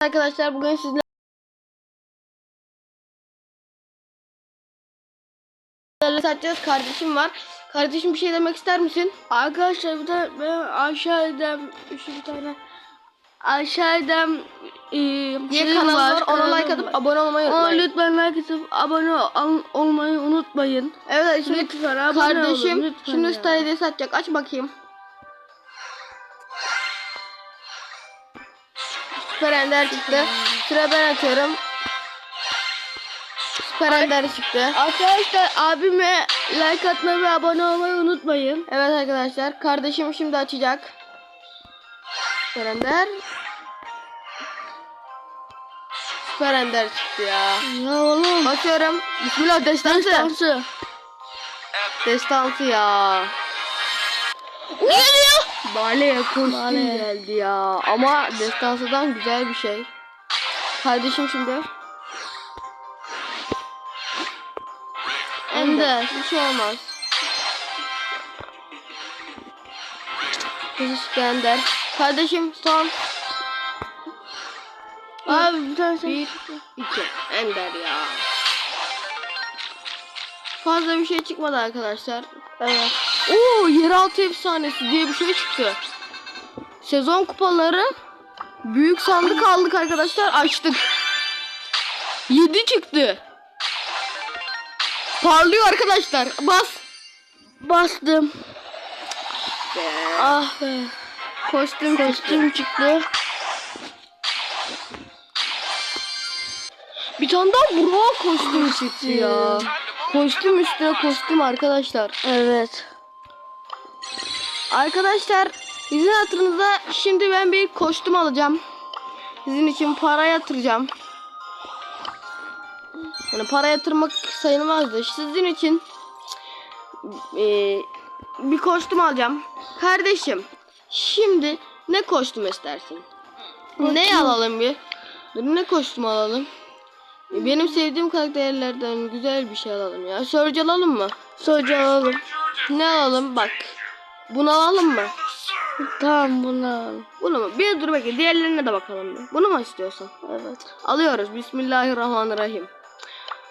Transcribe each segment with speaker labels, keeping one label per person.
Speaker 1: Arkadaşlar bugün sizlerle satacağız. Kardeşim var. Kardeşim bir şey demek ister misin?
Speaker 2: Arkadaşlar bir de ben aşağıda bir tane aşağıda e,
Speaker 1: Diye kanal var. Ona like atıp abone olmayı
Speaker 2: Ona
Speaker 1: unutmayın.
Speaker 2: lütfen like atıp abone ol- olmayı unutmayın.
Speaker 1: Evet şimdi
Speaker 2: Lütfen abone olun,
Speaker 1: kardeşim
Speaker 2: lütfen
Speaker 1: şimdi Hediye satacak. Aç bakayım. Süper Ender çıktı. Sıra ben atıyorum. Süper Ender çıktı.
Speaker 2: Arkadaşlar abime like atmayı ve abone olmayı unutmayın.
Speaker 1: Evet arkadaşlar kardeşim şimdi açacak. Süper Ender. Süper Ender çıktı ya.
Speaker 2: Ya oğlum.
Speaker 1: Bakıyorum. Bismillah destansı.
Speaker 2: Dansı.
Speaker 1: Destansı ya.
Speaker 2: Geliyor.
Speaker 1: Bale kostüm geldi ya. Ama destansıdan güzel bir şey. Kardeşim şimdi.
Speaker 2: Ender.
Speaker 1: Bir şey olmaz. Teşekkür Ender. Kardeşim son.
Speaker 2: Abi bir tane
Speaker 1: Bir, iki. Ender ya. Fazla bir şey çıkmadı arkadaşlar.
Speaker 2: Evet.
Speaker 1: Oo yeraltı efsanesi diye bir şey çıktı. Sezon kupaları büyük sandık aldık arkadaşlar açtık. 7 çıktı. Parlıyor arkadaşlar. Bas.
Speaker 2: Bastım. Ah be.
Speaker 1: Kostüm
Speaker 2: Kostüm
Speaker 1: kostüm.
Speaker 2: çıktı.
Speaker 1: Bir tane daha Burak kostüm çıktı ya. Kostüm üstüne kostüm arkadaşlar.
Speaker 2: Evet.
Speaker 1: Arkadaşlar sizin hatırınıza şimdi ben bir kostüm alacağım. Sizin için para yatıracağım. Yani para yatırmak sayılmaz da sizin için eee, bir kostüm alacağım. Kardeşim şimdi ne kostüm istersin? Ne
Speaker 2: Kostüm.
Speaker 1: alalım bir? Dur, ne kostüm alalım? Benim sevdiğim karakterlerden güzel bir şey alalım ya. Surge alalım mı?
Speaker 2: Sonucu alalım.
Speaker 1: Ne alalım? Bak. Bunu alalım mı?
Speaker 2: Tamam bunu alalım.
Speaker 1: Bunu mu? Bir dur bekle. Diğerlerine de bakalım bir. Bunu mu istiyorsun?
Speaker 2: Evet.
Speaker 1: Alıyoruz. Bismillahirrahmanirrahim.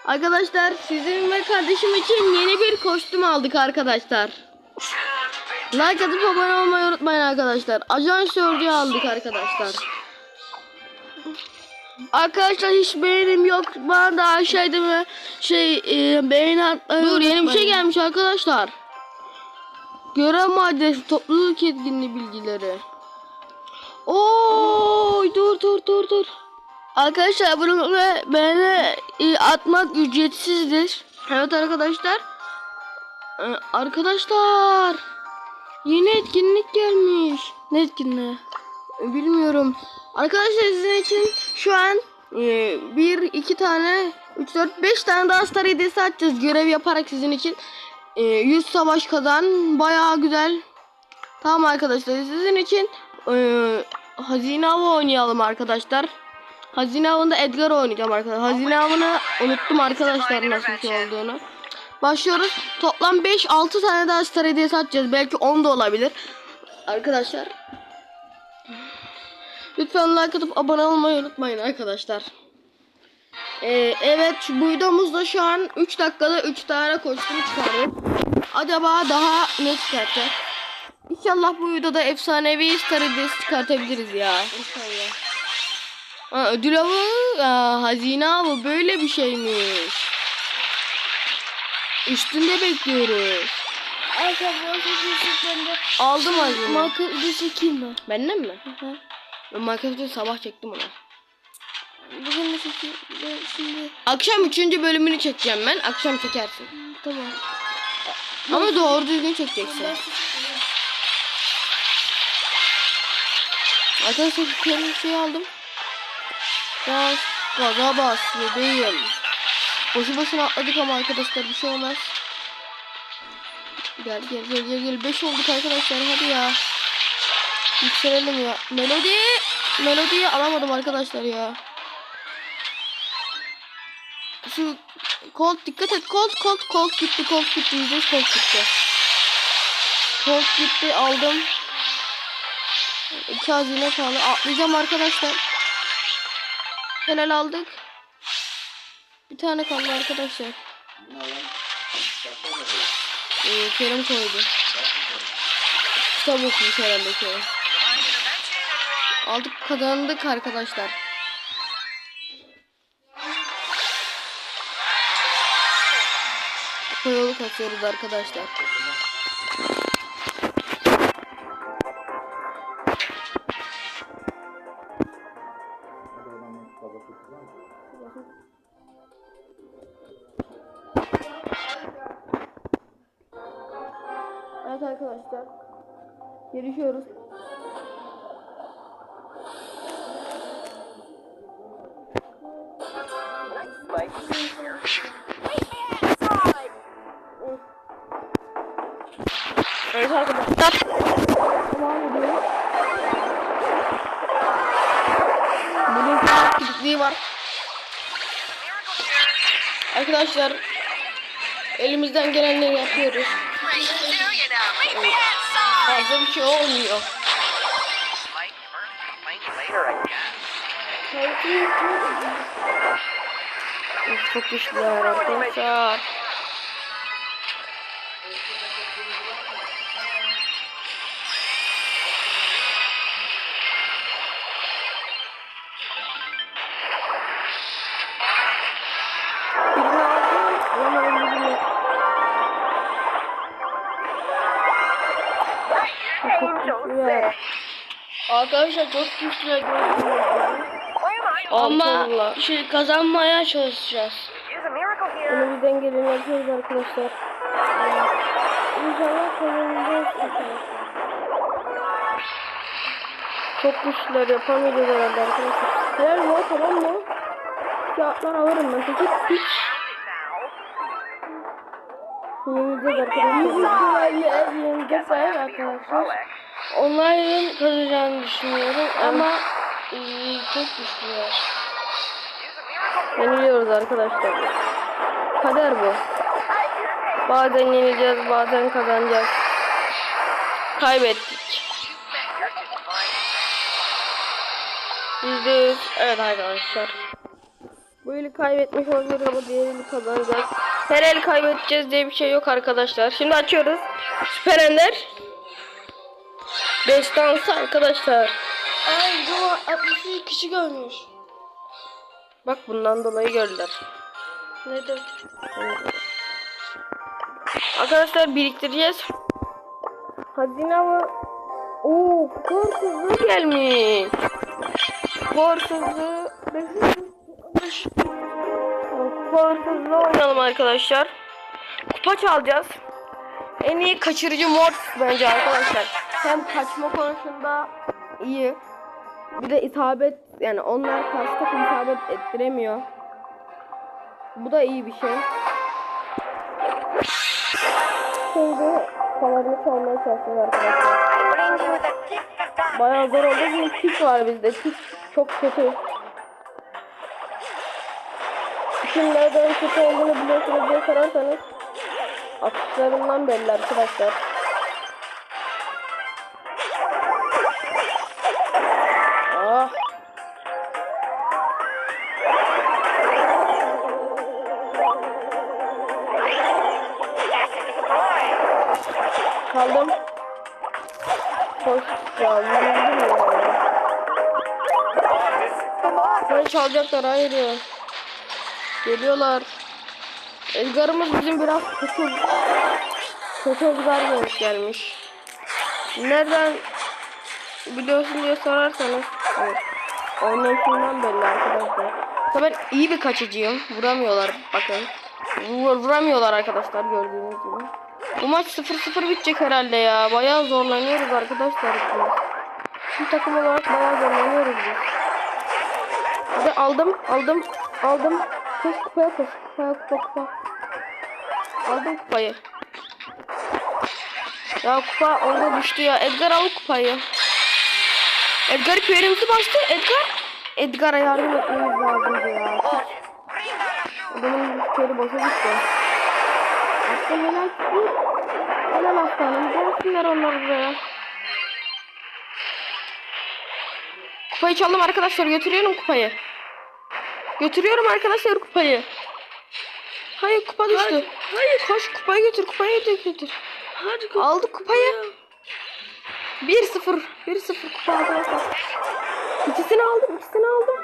Speaker 1: Arkadaşlar sizin ve kardeşim için yeni bir kostüm aldık arkadaşlar. Like atıp abone olmayı unutmayın arkadaşlar. Ajan Surge'ü aldık arkadaşlar.
Speaker 2: Arkadaşlar hiç beğenim yok. Bana da aşağıda mı şey e, beğeni atmayı
Speaker 1: Dur yeni bir şey gelmiş arkadaşlar. Görev maddesi topluluk etkinliği bilgileri. Oo dur dur dur dur.
Speaker 2: Arkadaşlar bunu ve beğeni e, atmak ücretsizdir.
Speaker 1: Evet arkadaşlar. Ee, arkadaşlar. Yeni etkinlik gelmiş.
Speaker 2: Ne etkinliği?
Speaker 1: Ee, Bilmiyorum. Arkadaşlar sizin için şu an e, bir, iki tane, üç, dört, beş tane daha star hediyesi açacağız. Görev yaparak sizin için. E, 100 savaş kazan. Bayağı güzel. Tamam arkadaşlar sizin için e, hazine avı oynayalım arkadaşlar. Hazine avında Edgar oynayacağım arkadaşlar. Hazine avını unuttum arkadaşlar nasıl şey olduğunu. Başlıyoruz. Toplam 5-6 tane daha star hediyesi açacağız. Belki 10 da olabilir. Arkadaşlar. Lütfen like atıp abone olmayı unutmayın arkadaşlar. Ee, evet bu videomuzda şu an 3 dakikada 3 tane kostüm çıkardık. Acaba daha ne çıkartacak? İnşallah bu videoda efsanevi star hediyesi çıkartabiliriz ya. İnşallah. Ha, ödül avı, ya, hazine avı böyle bir şeymiş. Üstünde bekliyoruz. Aldım hazine.
Speaker 2: marka çekeyim mi?
Speaker 1: Benden mi? Ben Minecraft'ı sabah çektim ona.
Speaker 2: Ben Şimdi
Speaker 1: Akşam 3. bölümünü çekeceğim ben. Akşam çekersin.
Speaker 2: tamam.
Speaker 1: Ama doğru düzgün çekeceksin. Arkadaşlar bir şey aldım. Bas, gaza bas bebeğim. Boşu boşuna atladık ama arkadaşlar bir şey olmaz. Gel gel gel gel gel. 5 olduk arkadaşlar hadi ya. Yükselelim ya. Melodi. Melodiyi alamadım arkadaşlar ya. Şu Colt dikkat et Colt Colt Colt gitti Colt gitti yüzde Colt gitti. Colt gitti aldım. İki hazine kaldı. Atlayacağım arkadaşlar. Helal aldık. Bir tane kaldı arkadaşlar. Ee, Kerim koydu. Kitap okumuş herhalde Kerim. Aldık kazandık arkadaşlar. Yolu kasıyoruz arkadaşlar. Evet arkadaşlar. Yarışıyoruz. Evet ediyor. Bunun kilitliği var. Arkadaşlar elimizden gelenleri yapıyoruz. Fazla bir şey olmuyor. Çok güçlüler arkadaşlar.
Speaker 2: Arkadaşlar çok güçlü. Ama
Speaker 1: Ama
Speaker 2: şey kazanmaya çalışacağız.
Speaker 1: elimizden geleni yapıyoruz arkadaşlar. İnşallah kazanacağız arkadaşlar. Çok güçlüler yapamayacağız herhalde arkadaşlar. Helal mı? Tamam mı? Kağıtlar alırım ben. Peki hiç. Yenileceğiz arkadaşlar.
Speaker 2: Yenileceğiz arkadaşlar. Onların kazanacağını düşünüyorum ama eee, çok güçlüler.
Speaker 1: Yeniliyoruz arkadaşlar. Kader bu. Bazen yenileceğiz, bazen kazanacağız. Kaybettik. Yüzde yüz. Evet arkadaşlar. Bu eli kaybetmiş olabilir ama diğer eli kazanacağız. Her el kaybedeceğiz diye bir şey yok arkadaşlar. Şimdi açıyoruz. Süper Ender. Destansı arkadaşlar.
Speaker 2: Ay bu 62 kişi görmüş.
Speaker 1: Bak bundan dolayı gördüler.
Speaker 2: Neden?
Speaker 1: Arkadaşlar biriktireceğiz. Hazine avı. Oo, korsuzluğu gelmiş. Korsuzluğu. Korsuzluğu oynayalım arkadaşlar. Kupa çalacağız. En iyi kaçırıcı mod bence arkadaşlar. Hem kaçma konusunda iyi. Bir de isabet yani onlar karşı takım isabet ettiremiyor. Bu da iyi bir şey. Şimdi kalanını çalmaya çalışıyoruz arkadaşlar. Bayağı zor oldu çünkü tik var bizde. Tik çok kötü. Tikin nereden kötü olduğunu biliyorsunuz diye sorarsanız atışlarından belli arkadaşlar. Ya yürüdüm ya. Beni çalacaklar hayır ya. Geliyorlar. Edgar'ımız bizim biraz kötü. Kötü Edgar gelmiş gelmiş. Nereden biliyorsun diye sorarsanız. Evet. Oynayışından belli arkadaşlar. Ben iyi bir kaçıcıyım. Vuramıyorlar bakın. Vur, vuramıyorlar arkadaşlar gördüğünüz gibi. Bu maç 0-0 bitecek herhalde ya. Bayağı zorlanıyoruz arkadaşlar. Tüm takım olarak bayağı zorlanıyoruz biz. Hadi aldım, aldım, aldım. Koş kupaya koş. Kupaya kupa kupa. Aldım kupayı. Ya kupa orada düştü ya. Edgar al kupayı. Edgar köylerimizi bastı. Edgar. Edgar'a yardım etmemiz lazımdı ya. Adamın köyü boşa gitti. Helal tuttu. Helal aslanım. Gelsinler onlar buraya. Kupayı çaldım arkadaşlar. Götürüyorum kupayı. Götürüyorum arkadaşlar kupayı. Hayır kupa düştü.
Speaker 2: Hayır,
Speaker 1: Hayır. Koş kupayı götür kupayı götür. götür.
Speaker 2: Hadi kız.
Speaker 1: Aldık kupayı. 1-0. 1-0 kupa arkadaşlar. İkisini aldım. ikisini aldım.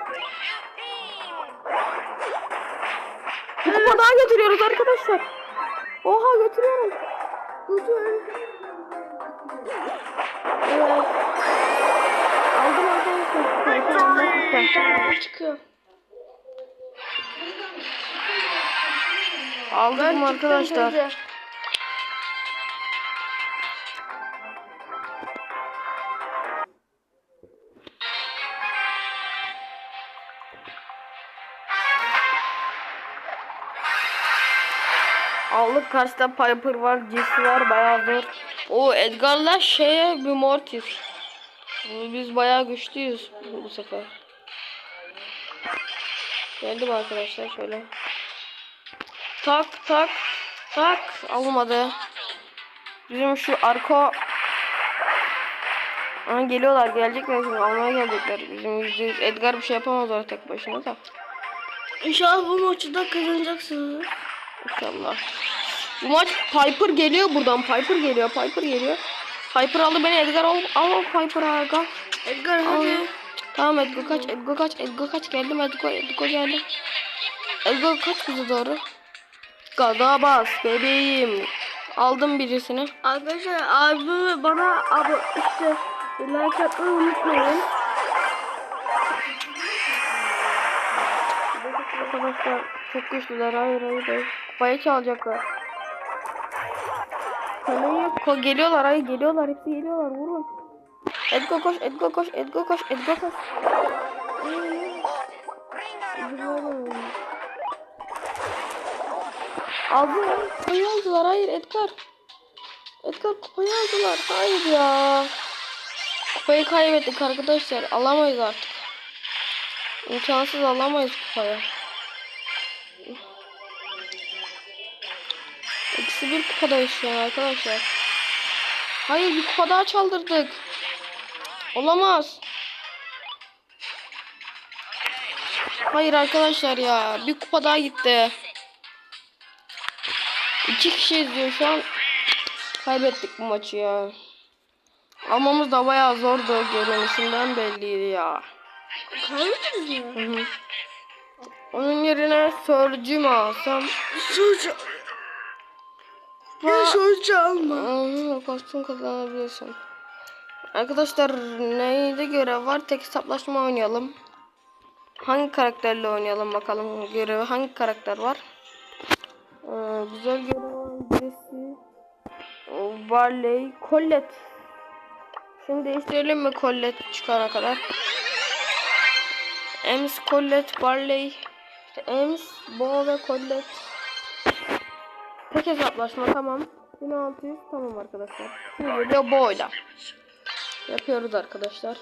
Speaker 1: Bir kupa daha götürüyoruz arkadaşlar. Götürüyorum. Götür. Evet. Aldım kupa.
Speaker 2: Çıkıyor.
Speaker 1: Aldım arkadaşlar. Aldık karşıda Piper var, Jesse var bayağı zor. O Edgar'la şeye bir Mortis. Bu- Biz bayağı güçlüyüz bu sefer. Geldim arkadaşlar şöyle. Tak tak tak almadı. Bizim şu arka Aa, geliyorlar gelecekler şimdi almaya gelecekler. Bizim yüzde yüz Edgar bir şey yapamaz tek başına da.
Speaker 2: İnşallah bu maçı da kazanacaksınız.
Speaker 1: İnşallah. Bu maç Piper geliyor buradan. Piper geliyor. Piper geliyor. Piper aldı beni. Edgar al. Al Piper Edgar.
Speaker 2: Edgar
Speaker 1: Al.
Speaker 2: hadi.
Speaker 1: Tamam Edgar kaç. Edgar kaç. Edgar kaç. Geldim Edgar. Edgar geldim. Edgar kaç bize doğru. Gaza bas bebeğim. Aldım birisini.
Speaker 2: Arkadaşlar abime bana abi işte like atmayı unutmayın.
Speaker 1: Arkadaşlar çok güçlüler. Hayır hayır hayır. Kupayı çalacaklar. Kaleyi ko geliyorlar. Hayır geliyorlar. Hepsi geliyorlar. Vurun. Edgar koş. Edgar koş. Edgar koş. Edgar koş. Aldılar. Kupayı aldılar. Hayır Edgar. Edgar kupayı aldılar. Hayır ya. Kupayı kaybettik arkadaşlar. Alamayız artık. İmkansız alamayız kupayı. Eksi bir kupadayız şu an arkadaşlar. Hayır bir kupa daha çaldırdık. Olamaz. Hayır arkadaşlar ya. Bir kupa daha gitti. İki kişi izliyor şu an. Kaybettik bu maçı ya. Almamız da bayağı zordu görünüşünden belliydi ya.
Speaker 2: Kaybediniz mi?
Speaker 1: Hı hı. Onun yerine Sörcü alsam?
Speaker 2: Sonuç Ya sonuç alma.
Speaker 1: Kostüm kazanabilirsin. Arkadaşlar neyde görev var? Tek hesaplaşma oynayalım. Hangi karakterle oynayalım bakalım görevi hangi karakter var? Ee, güzel görev var. Birisi ee, Barley, Colette. Şimdi değiştirelim mi Colette çıkana kadar? Ems, Colette, Barley, işte Ems, Bo ve Colette. Tek hesaplaşma tamam. 1600 tamam arkadaşlar. Şimdi geliyor Bo'yla. Yapıyoruz arkadaşlar.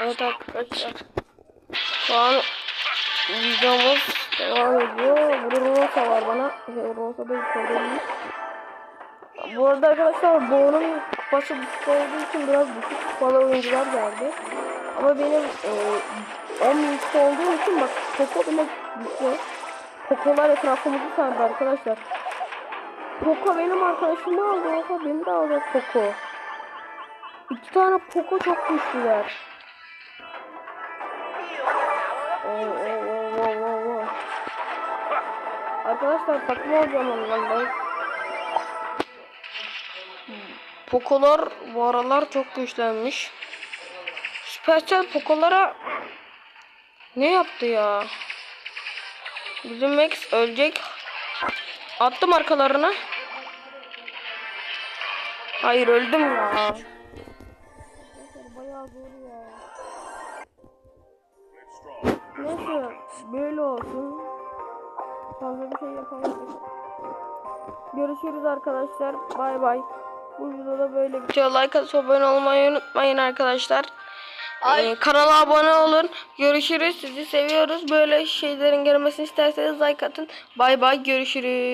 Speaker 1: Evet arkadaşlar. Şu an videomuz devam ediyor. Burada Rosa var bana. Şey, Rosa da yükseldi. Bu arada arkadaşlar Bo'nun kupası düşük olduğu için biraz düşük kupalı oyuncular geldi. Ama benim e, 10 yüksek olduğum için bak Poco bile güçlü. Poco'lar etrafımızı sardı arkadaşlar. Poco benim arkadaşımı aldı. Oha beni de alacak Poco. İki tane Poco çok güçlüler. Oo, oo, oo, oo, oo. Arkadaşlar takım olacağım onlarla. Pocolar bu aralar çok güçlenmiş. Supercell Pocolara ne yaptı ya? Bizim Max ölecek. Attım arkalarına. Hayır öldüm ya. Bayağı zor ya. Neyse böyle olsun. Fazla bir şey yapamadık. Görüşürüz arkadaşlar. Bay bay. Bu videoda böyle bitiyor. Like atıp abone olmayı unutmayın arkadaşlar.
Speaker 2: Ay.
Speaker 1: Ee, kanala abone olun. Görüşürüz. Sizi seviyoruz. Böyle şeylerin gelmesini isterseniz like atın. Bay bay. Görüşürüz.